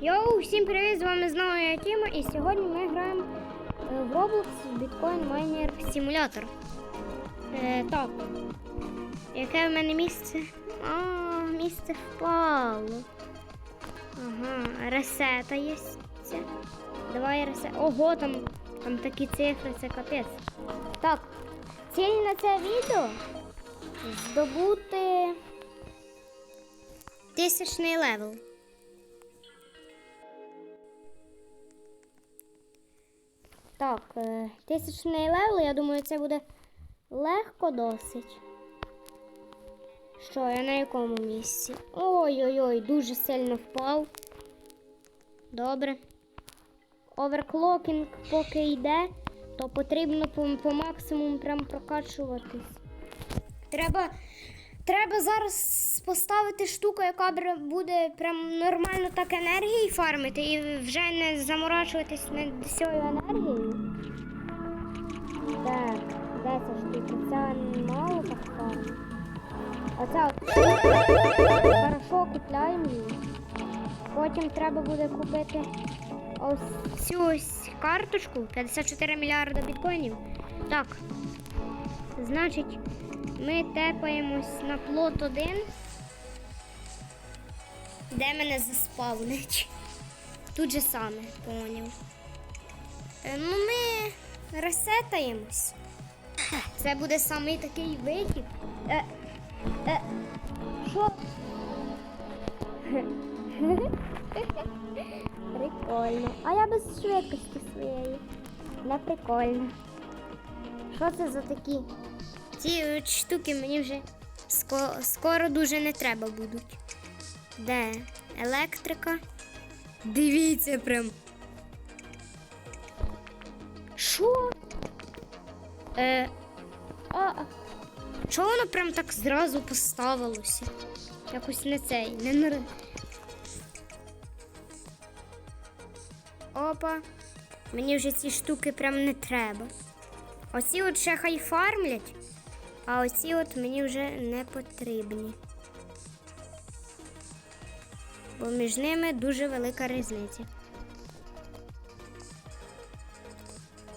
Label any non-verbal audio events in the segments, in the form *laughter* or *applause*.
Йоу, всім привіт! З вами знову я Тіма, і сьогодні ми граємо е, в Roblox Bitcoin Miner Simulator. Е, так. Яке в мене місце? А, місце впало. Ага, ресета є. Давай ресет. Ого, там, там такі цифри, це капець. Так, ціль на це відео здобути тисячний левел. Так, е, тисячний левел, я думаю, це буде легко досить. Що, я на якому місці? Ой-ой-ой, дуже сильно впав. Добре. Оверклокінг поки йде, то потрібно по, по максимуму прям прокачуватись. Треба, треба зараз поставити штуку, яка буде прям нормально так енергії фармити і вже не заморачуватись над цією енергією. Так, де ця штука? Ця мало так фармить. Оця от хорошо купляємо її. Потім треба буде купити ось цю ось карточку 54 мільярда біткоїнів. Так. Значить, ми тепаємось на плот 1. Де мене заспавнить? Тут же саме, поняв. Е, Ну, ми ресетаємось. Це буде самий такий вихід. Е, е, що? Прикольно. А я без швидкості своєї. Не прикольно. Що це за такі? Ці штуки мені вже ско- скоро дуже не треба будуть. Де? Електрика? Дивіться прям. Що? Е, а. Чого воно прям так зразу поставилося? Якось не цей, не нор... Опа. Мені вже ці штуки прям не треба. Оці от ще хай фармлять, а оці от мені вже не потрібні. Бо між ними дуже велика різниця.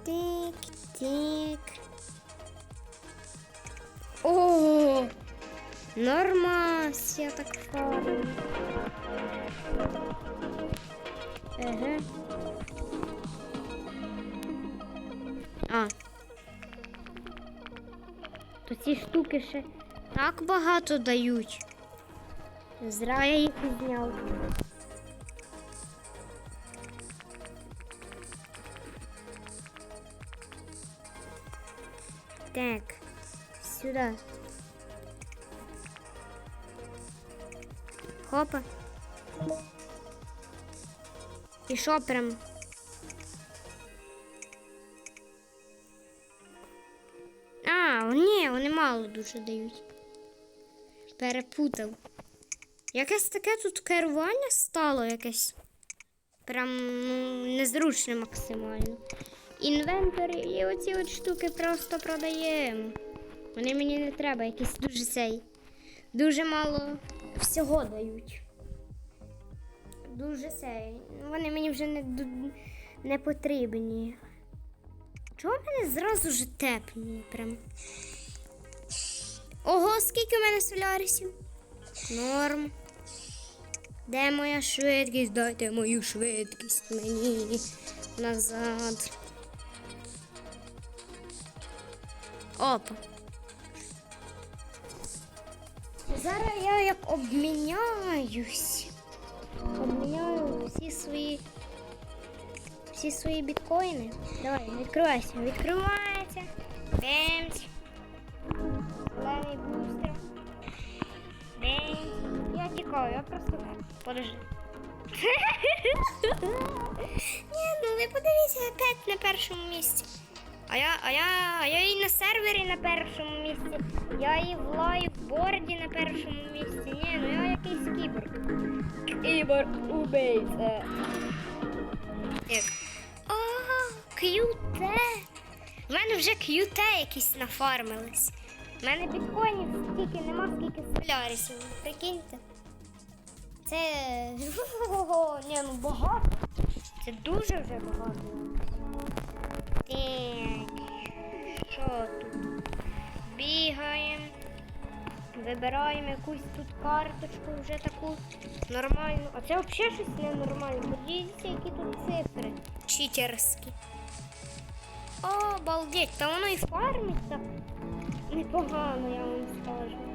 Тик, тик. О! Нормас, я так фармлю. Еге. А. То ці штуки ще так багато дають. Зра я їх зняв. Так, сюди. Хопа. І що прям? А, ні, вони мало дуже дають. Перепутав. Якесь таке тут керування стало якесь. Прям ну, незручне максимально. Інвентор і оці от штуки просто продаємо. Вони мені не треба, якісь дуже цей. Дуже мало всього дають. Дуже цей. Вони мені вже не, не потрібні. Чого в мене зразу ж тепні прям? Ого, скільки в мене солярисів? Норм. Де моя швидкість? Дайте мою швидкість мені назад. Опа. Зараз я як обміняюсь. Обміняю всі свої всі свої біткоїни. Давай, відкривайся. Відкривається. Бемц. Зелений бустер. Бемц. Я тікаю, я просто подожди. *laughs* Ні, ну ви подивіться, опять на першому місці. А я, а я, а я і на сервері на першому місці. Я і в лайвборді на першому місці. Ні, ну я якийсь кіборг. Кіборг убийця. Як? О, QT. У мене вже QT якісь нафармились. У мене біткоїнів стільки нема, скільки солярисів. Прикиньте. Це. *laughs* Ні, ну багато. Це дуже вже багато. Так. Що тут? Бігаємо. Вибираємо якусь тут карточку вже таку нормальну. А це взагалі щось ненормальне. Подивіться, які тут цифри. Читерські. Обалдеть, та воно і фармить так непогано, я вам скажу.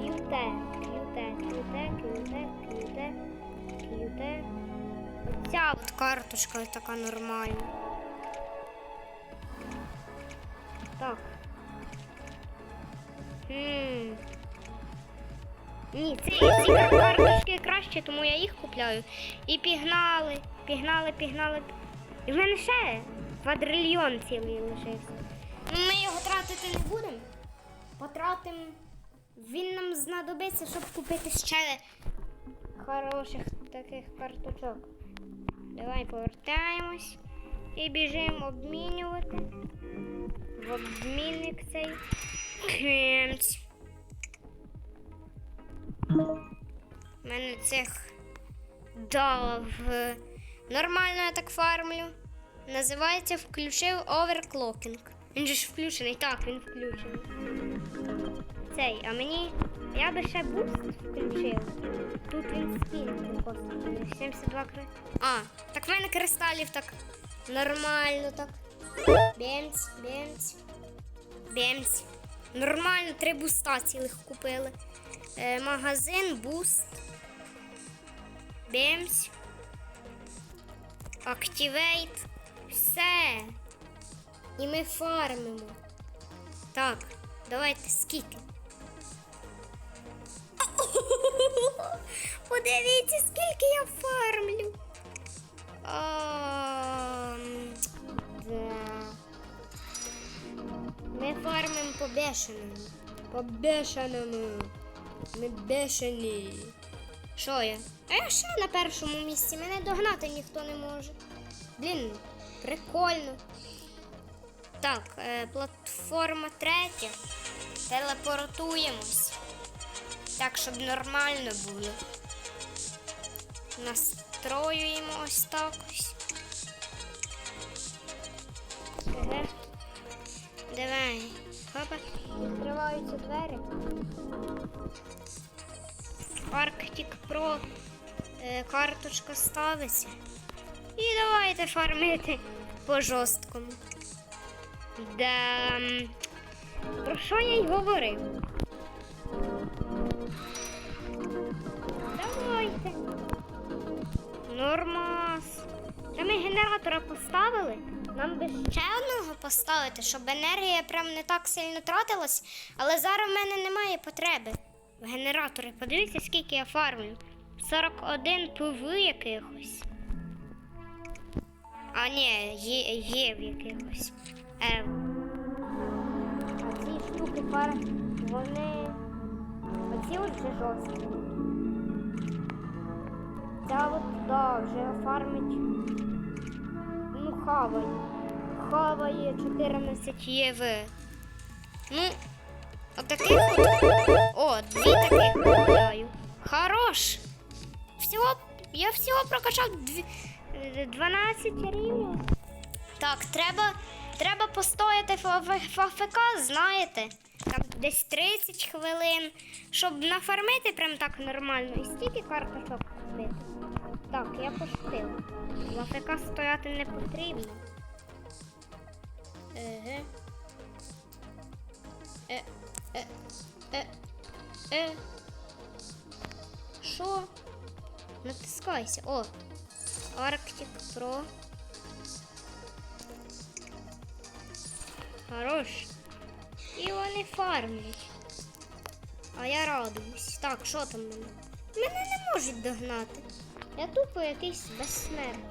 К'юте, к'юте, к'юте, к'юте, к'юте, к'юте. Оця от карточка така нормальна. Так. Хм. Ні, ці, ці карточки краще, тому я їх купляю. І пігнали, пігнали, пігнали. І в мене ще квадрильйон цілий лишився. Ну, Ми його тратити не будемо. Потратимо. Знадобиться, щоб купити ще хороших таких карточок. Давай повертаємось і біжимо обмінювати. В обмінник цей. Кемць. У мене цих дав. Нормально я так фармлю. Називається включив оверклокінг. Він же ж включений. Так, він включений. Цей, а мені. Я би ще буст включив. Тут він скільки коштує? 72 кри. А, так в мене кристалів так нормально так. Бемц, бемц. Бемц. Нормально, три буста цілих купили. Е, магазин, буст. Бемс. Активейт. Все. І ми фармимо. Так, давайте скільки. *laughs* Подивіться, скільки я фармлю. Да. Ми фармимо по бешеному. По бешеному. Ми бешені. Що я? А я ще на першому місці. Мене догнати ніхто не може. Блін, прикольно. Так, е, платформа третя. Телепортуємось. Так, щоб нормально було. Настроюємо ось так ось. Ага. Давай. Хопа. Відкриваються двері. Arctic Pro е, карточка ставиться. І давайте фармити по жорсткому. Да. Про що я й говорив? Поставити, щоб енергія прям не так сильно тратилась, але зараз в мене немає потреби в генератори. Подивіться, скільки я фармлю. 41 ПВ якихось. А ні, є, є в якихось. Е. А ці штуки пар, вони. Оці от вже жорсткі. Ця от, да, вже фармить. Ну, хаває. Хаває 14 ЄВ. Ну, отаких от. О, дві таких купляю. Хорош. Всього, я всього прокачав дві, е, 12 рівнів. Так, треба, треба постояти в АФК, знаєте. Там десь 30 хвилин, щоб нафармити прям так нормально. І стільки карточок купити. Так, я пошутила. В АФК стояти не потрібно. Еге. Е, е, е, е. Що? Натискайся. О. Arctic Pro. Хорош. І вони фармлять. А я радуюсь. Так, що там мене? Мене не можуть догнати. Я тупо якийсь безсмертний.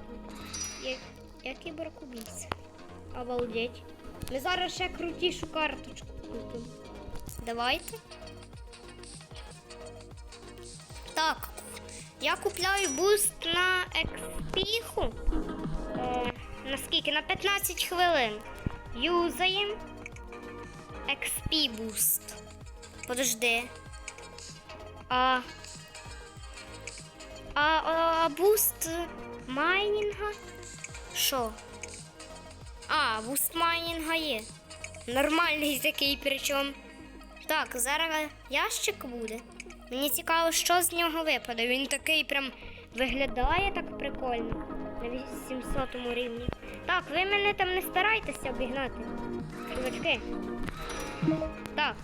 Я, я кіберкубійця. Обалдеть. Ми зараз ще крутішу карточку купимо. Давайте. Так, я купляю буст на експіху. Е, на скільки? На 15 хвилин. Юзаємо. XP буст. Подожди. А. А, а, а буст майнінга? Що? А, бустмайнінга є. Нормальний такий причому. Так, зараз ящик буде. Мені цікаво, що з нього випаде. Він такий прям виглядає так прикольно на 800 рівні. Так, ви мене там не старайтеся обігнати. Чувачки. Так,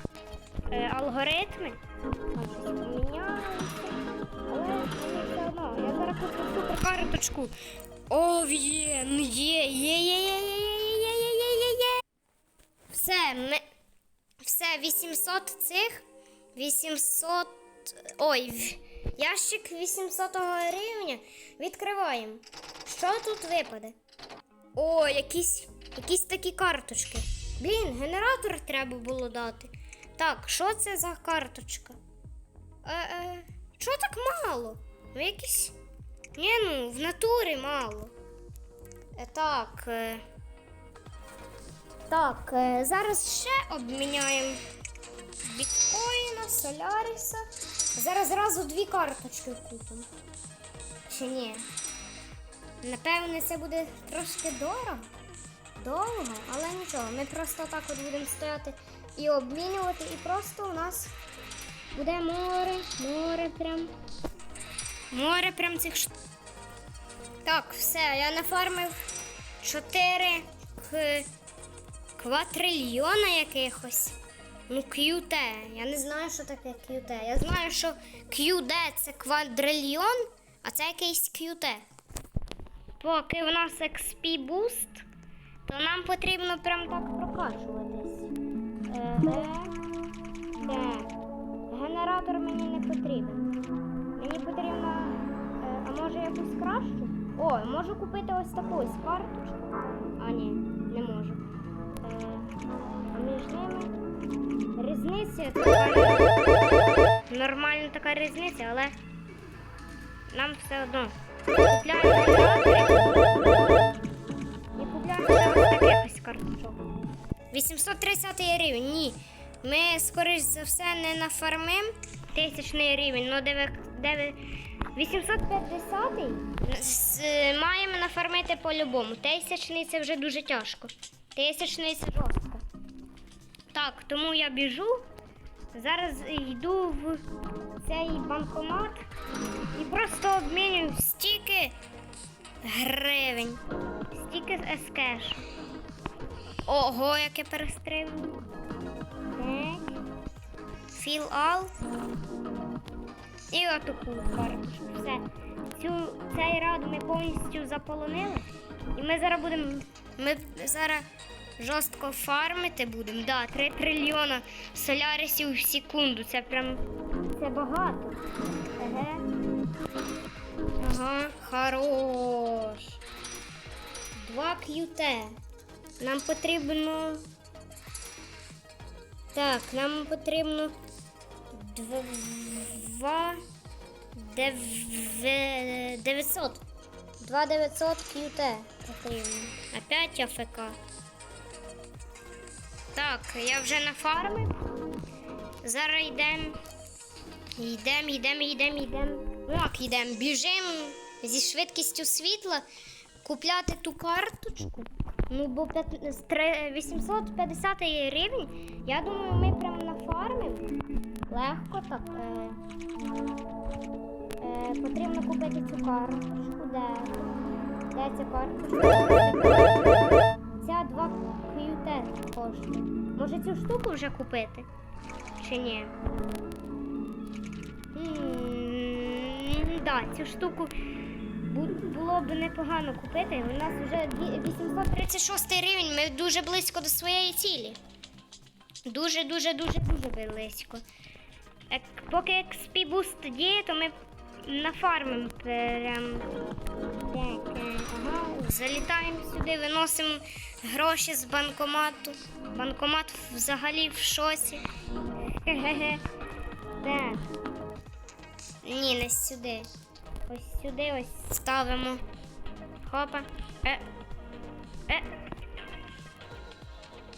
е, алгоритми. Але. Я зараз куплю карточку. О, є, є, є, є, є, є. Все, ми... Все, 800 цих. 800. Ой, ящик 800 рівня. Відкриваємо. Що тут випаде? О, якісь, якісь такі карточки. Блін, генератор треба було дати. Так, що це за карточка? Е, е, що так мало? Ви якісь. Ні, ну, в натурі мало. Е, так. Е, так, е, зараз ще обміняємо біткоїна, соляріса. Зараз зразу дві карточки купимо. Чи ні? Напевне, це буде трошки дорого. Довго, але нічого. Ми просто так от будемо стояти і обмінювати, і просто у нас буде море, море прям. Море прям цих ш... Так, все, я нафармив 4 к... кватрильйона якихось. Ну, QT. Я не знаю, що таке QT. Я знаю, що QD це квадрильйон, а це якийсь QT. Поки в нас XP boost, то нам потрібно прям так прокачуватись. Еге. Так. Генератор мені не потрібен. Мені потрібно. е, а може якусь кращу? О, можу купити ось таку ось карточку. А, ні, не можу. А між ними різниця. Нормальна така різниця, але нам все одно. І купляємо ось таке карточок. 830 рівень, ні. Ми, скоріш за все, не нафармим тисячний рівень, ну 9, 850 з- е, маємо нафармити по-любому. Тисячний це вже дуже тяжко. Тисячний жорстко. Так, тому я біжу. Зараз йду в цей банкомат і просто обмінюю стільки гривень, стільки з ескеш. Ого, яке перестрибну. Так. Філ all. І отаку карточку. Все. Цю, цей рад ми повністю заполонили. І ми зараз будемо. Ми зараз жорстко фармити будемо. Да, 3 трильйона солярисів в секунду. Це прям це багато. Еге. Ага, хорош. Два QT. Нам потрібно. Так, нам потрібно два дев- 900. Два 900 QT потрібно. Опять АФК. Так, я вже на фармі. Зараз йдемо. Йдемо, йдемо, йдемо, йдемо. Ну як йдемо? Біжимо зі швидкістю світла купляти ту карточку. Ну, бо з 850 рівень, я думаю, ми прямо нафармимо. Легко так. Потрібно купити цю карточку. Де? Де ця карточка? Ця 2 QT коштує. Може цю штуку вже купити? Чи ні? М, Да, цю штуку було б непогано купити. У нас вже 836 рівень, ми дуже близько до своєї цілі. Дуже, дуже, близько. Поки XP Boost діє, то ми нафармимо прям. Залітаємо сюди, виносимо гроші з банкомату. Банкомат взагалі в шоці. Хе-хе-хе. Так. Ні, не сюди. Ось сюди ось ставимо. Хопа. Е. Е.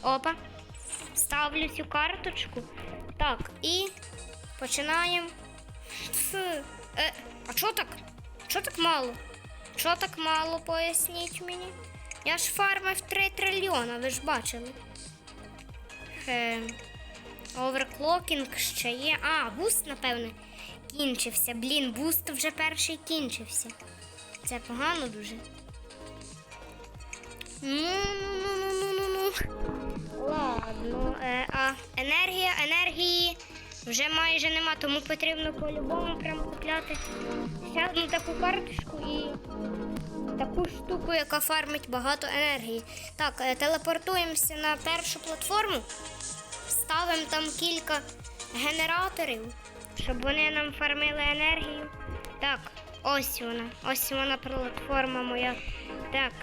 Опа. Ставлю цю карточку. Так, і починаємо. Е, а чого так? Чого так мало? Чого так мало, поясніть мені? Я ж фармив 3 трильйона, ви ж бачили. Е, оверклокінг ще є. А, буст, напевне, кінчився. Блін, буст вже перший кінчився. Це погано дуже. Ну, ну, ну, ну, ну, ну. Ладно, е, а енергія, енергії вже майже нема, тому потрібно по-любому прям купляти одну таку карточку і таку штуку, яка фармить багато енергії. Так, е, телепортуємося на першу платформу, ставимо там кілька генераторів, щоб вони нам фармили енергію. Так, ось вона, ось вона платформа моя. Так,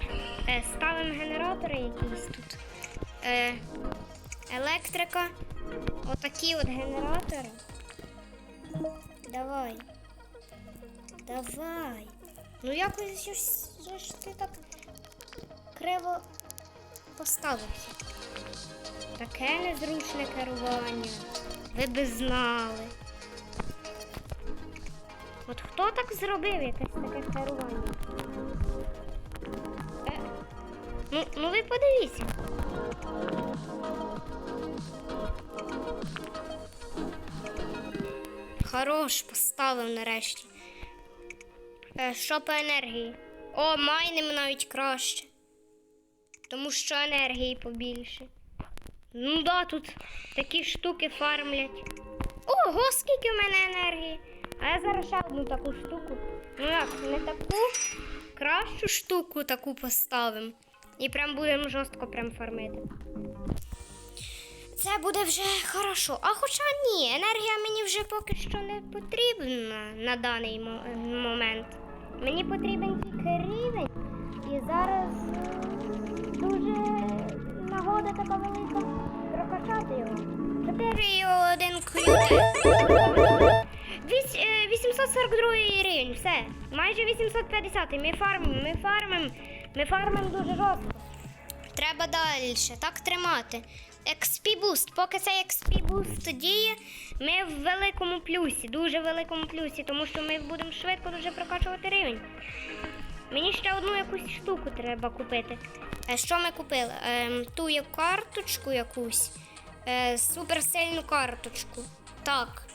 е, ставимо генератори якісь тут. Е, електрика. Отакі от генератори. Давай. Давай. Ну якось ж- ж ти так криво поставився. Таке незручне керування. Ви би знали. От хто так зробив якесь таке керування? Е, ну, ну ви подивіться. Хорош, поставив нарешті. Е, що по енергії? О, майним навіть краще. Тому що енергії побільше. Ну да, тут такі штуки фармлять. Ого, скільки в мене енергії. А я зараз ще одну таку штуку. Ну як, не таку, кращу штуку таку поставимо. І прям будемо жорстко прям фармити. Це буде вже хорошо. А хоча ні, енергія мені вже поки що не потрібна на даний мо- момент. Мені потрібен тільки рівень. І зараз е, дуже нагода така велика прокачати його. 4 і 1. Вісь- е, 842 рівень, все. Майже 850. Ми фармимо, ми фармимо, ми фармимо дуже жорстко. Треба далі, так тримати. XP Boost. Поки цей XP Boost діє, ми в великому плюсі, дуже великому плюсі, тому що ми будемо швидко дуже прокачувати рівень. Мені ще одну якусь штуку треба купити. Е, Що ми купили? Ем, ту є карточку якусь, е, суперсильну карточку. Так.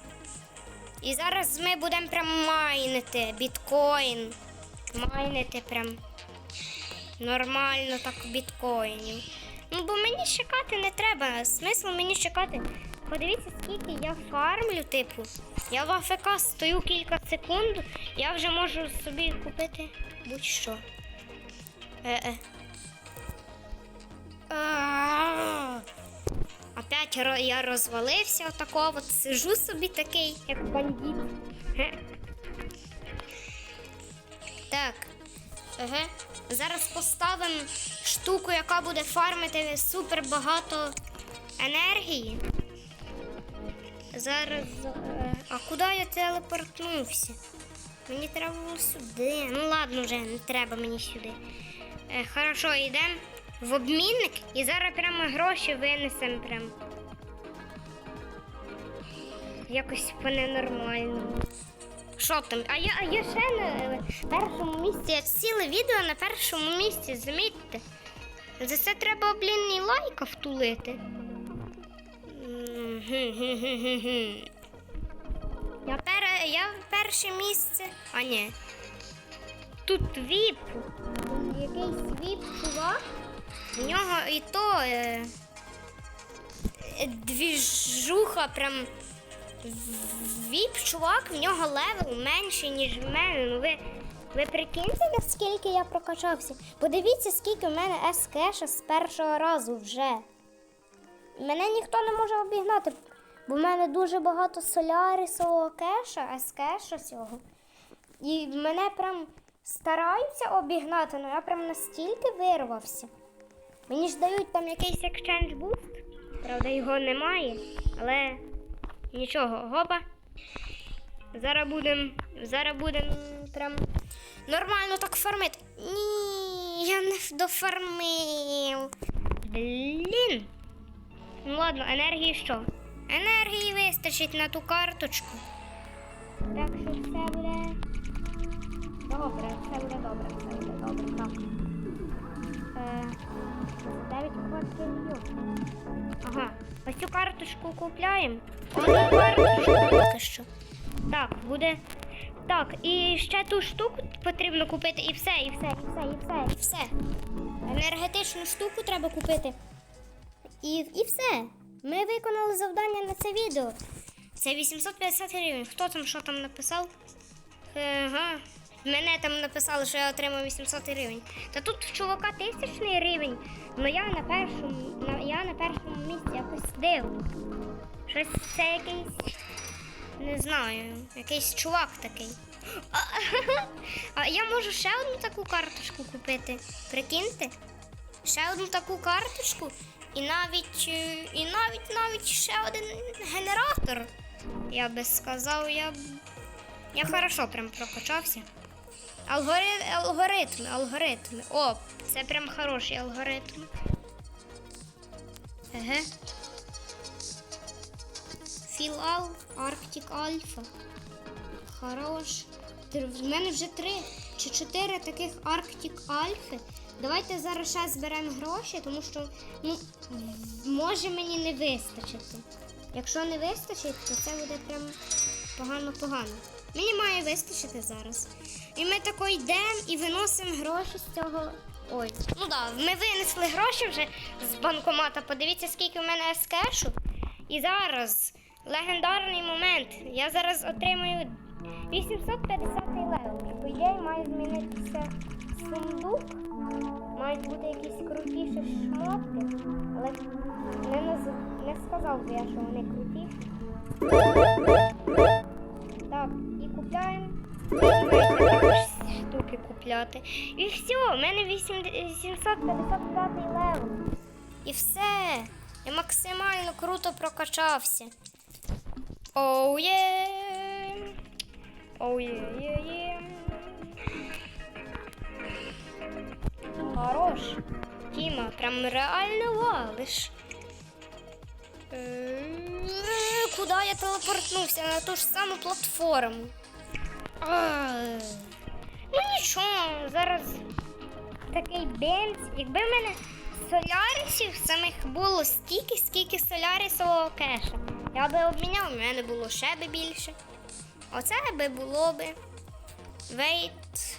І зараз ми будемо прям майнити біткоін. Майнити прям нормально так біткоїнів. Ну, бо мені чекати не треба. Смисл мені чекати. Подивіться, скільки я фармлю, типу. Я в АФК стою кілька секунд, я вже можу собі купити будь-що. Е-е. Опять я розвалився отако, от сижу собі такий, як бандит. Так. Ага. Зараз поставимо штуку, яка буде фармити супер багато енергії. Зараз. е, А куди я телепортнувся? Мені треба було сюди. Ну ладно вже, не треба мені сюди. Е, хорошо, йдемо в обмінник і зараз прямо гроші винесемо прям. Якось по ненормальному. Що там? А я, а я ще на е, першому місці. Я ціле відео на першому місці, замітьте. За це треба, блін, і лайка втулити. Я, пер... я перше місце. А ні. Тут віп. Якийсь віп чувак. В нього і то е... е, двіжуха прям. Віп, чувак, в нього левел менший, ніж в мене. Ну ви, ви прикиньте, наскільки я прокачався. Подивіться, скільки в мене S-кеша з першого разу вже. Мене ніхто не може обігнати, бо в мене дуже багато солярісового кеша, S-кеша цього. І мене прям стараються обігнати, але я прям настільки вирвався. Мені ж дають там якийсь exchange boost. Правда, його немає, але нічого, гопа. Зараз будемо. Зараз будемо прям нормально так фармити. Ні, я не дофармив. Блін. Ну ладно, енергії що? Енергії вистачить на ту карточку. Так що все буде добре, все буде добре, все буде добре. Так. Е, 9 квартирів. Ага, ось цю карточку купляємо. Одну карточку. Так, буде. Так, і ще ту штуку потрібно купити, і все, і все, і все, і все, і все. Енергетичну штуку треба купити. І, і все. Ми виконали завдання на це відео. Це 850 гривень. Хто там що там написав? Ага. Мене там написали, що я отримав 800 гривень. Та тут в чувака тисячний рівень, але я на першому, я на першому місці якось див. Щось це якийсь. Не знаю, якийсь чувак такий. *laughs* А, я можу ще одну таку карточку купити. Прикиньте? Ще одну таку карточку і навіть е, і навіть навіть ще один генератор. Я би сказав, я я хорошо прям прокачався. Алгори... Алгоритми, алгоритми. О, це прям хороший алгоритм. Еге. Філал, Арктик Альфа. Хорош. В мене вже три чи чотири таких Арктик Альфи. Давайте зараз ще зберемо гроші, тому що ну, може мені не вистачити. Якщо не вистачить, то це буде прям погано-погано. Мені має вистачити зараз. І ми тако йдемо і виносимо гроші з цього. Ой, ну так, да, ми винесли гроші вже з банкомата. Подивіться, скільки в мене з кешу. І зараз легендарний момент. Я зараз отримаю 850 левел. І по ідеї має змінитися сундук. Мають бути якісь крутіші шмотки, але не, наз- не сказав би я, що вони крутіші. Так, і купляємо. Штуки купляти. І все, у мене 8 755 левел. І все. Я максимально круто прокачався. Оу є. Оу є, є, є. Хорош. Тіма, прям реально валиш. Е, Куди я телепортнувся на ту ж саму платформу? А, Ну нічого, зараз такий бенз. Якби в мене солярисів самих було стільки, скільки солярисового кеша. Я би обміняв, в мене було ще би більше. Оце би було би. Wait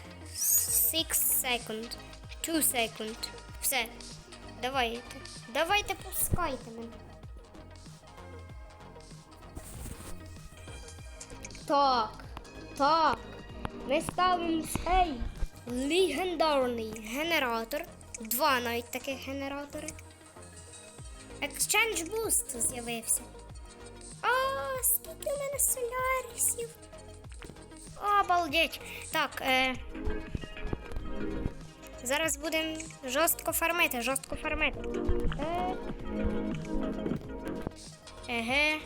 6 second. 2 second. Все. Давайте. Давайте пускайте мене. Так, так. Ми ставимо цей легендарний генератор. Два навіть таких генератори. Exchange Boost з'явився. А, скільки в мене солярісів. Обалдеть. Так, е... Зараз будемо жорстко фармити, жорстко фармити. Еге.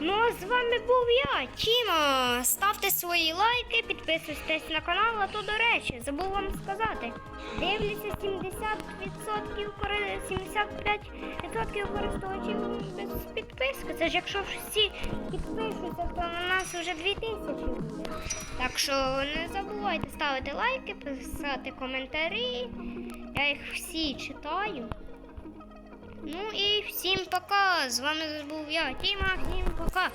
Ну, а з вами був я, Тіма. Ставте свої лайки, підписуйтесь на канал, а то, до речі, забув вам сказати. Дивляться 70% кори- 75% користувачів без підписки. Це ж якщо всі підпишуться, то на нас вже 2000 буде. Так що не забувайте ставити лайки, писати коментарі. Я їх всі читаю. Ну і всім пока. З вами був я, Тіма. Всім пока.